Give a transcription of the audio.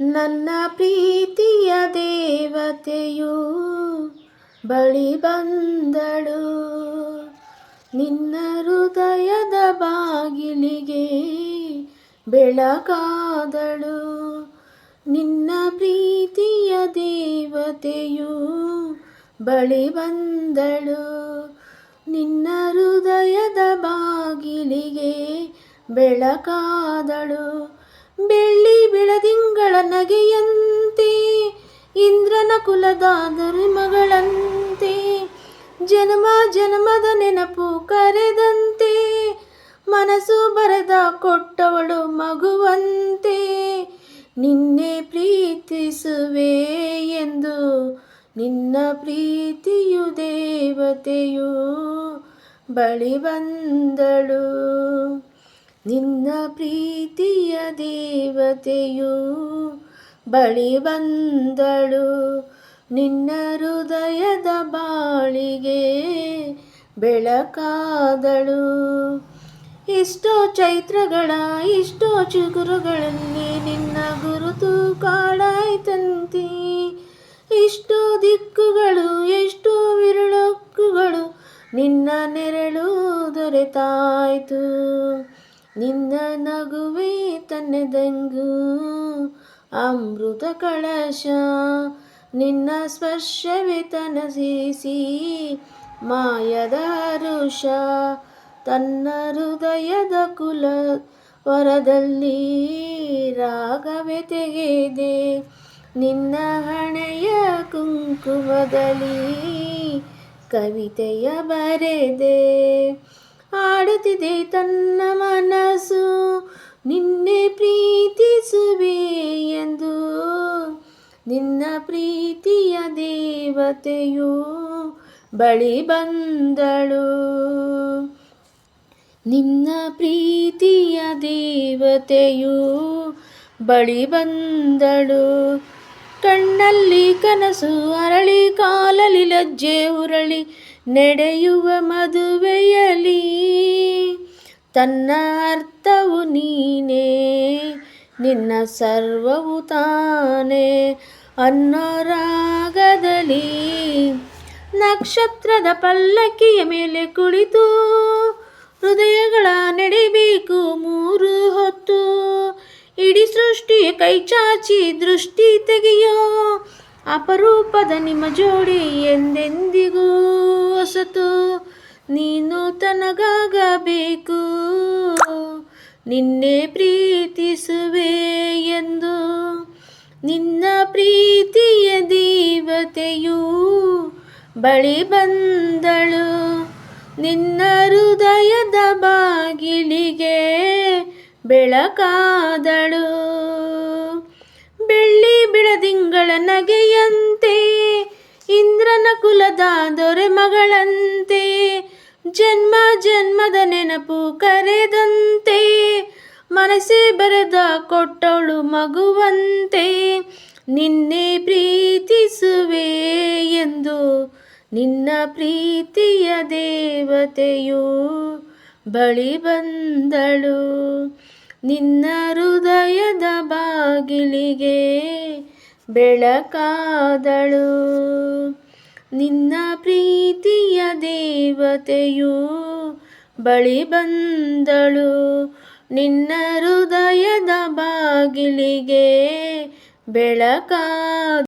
ನನ್ನ ಪ್ರೀತಿಯ ದೇವತೆಯು ಬಳಿ ಬಂದಳು. ನಿನ್ನ ಹೃದಯದ ಬಾಗಿಲಿಗೆ ಬೆಳಕಾದಳು. ನಿನ್ನ ಪ್ರೀತಿಯ ದೇವತೆಯು ಬಳಿ ಬಂದಳು. ನಿನ್ನ ಹೃದಯದ ಬಾಗಿಲಿಗೆ ಬೆಳಕಾದಳು. ಬೆಳ್ಳಿ ಬೆಳದಿಂಗಳ ಕುಲದ ಮಗಳಂತೆ. ಜನ್ಮ ಜನ್ಮದ ನೆನಪು ಕರೆದಂತೆ. ಮನಸ್ಸು ಬರೆದ ಕೊಟ್ಟವಳು ಮಗುವಂತೆ. ನಿನ್ನೆ ಪ್ರೀತಿಸುವೆ ಎಂದು ನಿನ್ನ ಪ್ರೀತಿಯು ದೇವತೆಯು ಬಳಿ ಬಂದಳು. ನಿನ್ನ ಪ್ರೀತಿಯ ದೇವತೆಯು ಬಳಿ ಬಂದಳು. ನಿನ್ನ ಹೃದಯದ ಬಾಳಿಗೆ ಬೆಳಕಾದಳು. ಇಷ್ಟೋ ಚೈತ್ರಗಳ, ಇಷ್ಟೋ ಚಿಗುರುಗಳಲ್ಲಿ ನಿನ್ನ ಗುರುತು ಕಾಡಾಯ್ತಂತಿ. ಇಷ್ಟೋ ದಿಕ್ಕುಗಳು ಎಷ್ಟೋ ವಿರಳಕ್ಕುಗಳು ನಿನ್ನ ನೆರಳು ದೊರೆತಾಯ್ತು. ನಿನ್ನ ನಗುವೆ ತನ್ನೆದಂಗು. ಅಮೃತ ಕಳಶ, ನಿನ್ನ ಸ್ಪರ್ಶವಿತನ ಸೀಸಿ ಮಾಯದ ಋಷ ತನ್ನ ಹೃದಯದ ಕುಲ ವರದಲ್ಲಿ ರಾಗವೇ ತೆಗೆದೆ. ನಿನ್ನ ಹಣೆಯ ಕುಂಕುಮದಲ್ಲಿ ಕವಿತೆಯ ಬರೆದೆ. ಆಡುತ್ತಿದೆ ತನ್ನ ಮನಸ್ಸು ನಿನ್ನೆ ಪ್ರೀತಿಸುವೆ ಎಂದು. ನಿನ್ನ ಪ್ರೀತಿಯ ದೇವತೆಯು ಬಳಿ ಬಂದಳು. ನಿನ್ನ ಪ್ರೀತಿಯ ದೇವತೆಯು ಬಳಿ ಬಂದಳು. ಕಣ್ಣಲ್ಲಿ ಕನಸು, ಅರಳಿ ಕಾಲಲಿ ಲಜ್ಜೆ, ಉರಳಿ ನಡೆಯುವ ಮದುವೆಯಲಿ ತನ್ನ ಅರ್ಥವು ನೀನೇ, ನಿನ್ನ ಸರ್ವವು ತಾನೇ. ಅನ್ನೋ ರಾಗದಲ್ಲಿ ನಕ್ಷತ್ರದ ಪಲ್ಲಕ್ಕಿಯ ಮೇಲೆ ಕುಳಿತು, ಹೃದಯಗಳ ನಡಿಬೇಕು ಮೂರು ಹೊತ್ತು. ಇಡೀ ಸೃಷ್ಟಿ ಕೈಚಾಚಿ ದೃಷ್ಟಿ ತೆಗೆಯೋ ಅಪರೂಪದ ನಿಮ್ಮ ಜೋಡಿ ಎಂದೆಂದಿಗೂ ಹೊಸತು. ನೀನು ತನಗಾಗಬೇಕು. ನಿನ್ನೆ ಪ್ರೀತಿಸುವೆ ಎಂದು. ನಿನ್ನ ಪ್ರೀತಿಯ ದೇವತೆಯು ಬಳಿ ಬಂದಳು. ನಿನ್ನ ಹೃದಯದ ಬಾಗಿಲಿಗೆ ಬೆಳಕಾದಳು. ಬೆಳ್ಳಿ ಬಿಳದಿಂಗಳ ನಗೆಯಂತೆ, ಇಂದ್ರನ ಕುಲದ ದೊರೆ ಮಗಳಂತೆ ಜನ್ಮ ಜನ್ಮದ ನೆನಪು ಕರೆದಂತೆ, ಮನಸ್ಸೆ ಬರೆದ ಕೊಟ್ಟವಳು ಮಗುವಂತೆ, ನಿನ್ನೆ ಪ್ರೀತಿಸುವೆ ಎಂದು ನಿನ್ನ ಪ್ರೀತಿಯ ದೇವತೆಯು ಬಳಿ ಬಂದಳು. ನಿನ್ನ ಹೃದಯದ ಬಾಗಿಲಿಗೆ ಬೆಳಕಾದಳು. ನಿನ್ನ ಪ್ರೀತಿಯ ದೇವತೆಯು ಬಳಿ ಬಂದಳು. ನಿನ್ನ ಹೃದಯದ ಬಾಗಿಲಿಗೆ ಬೆಳಕಾದ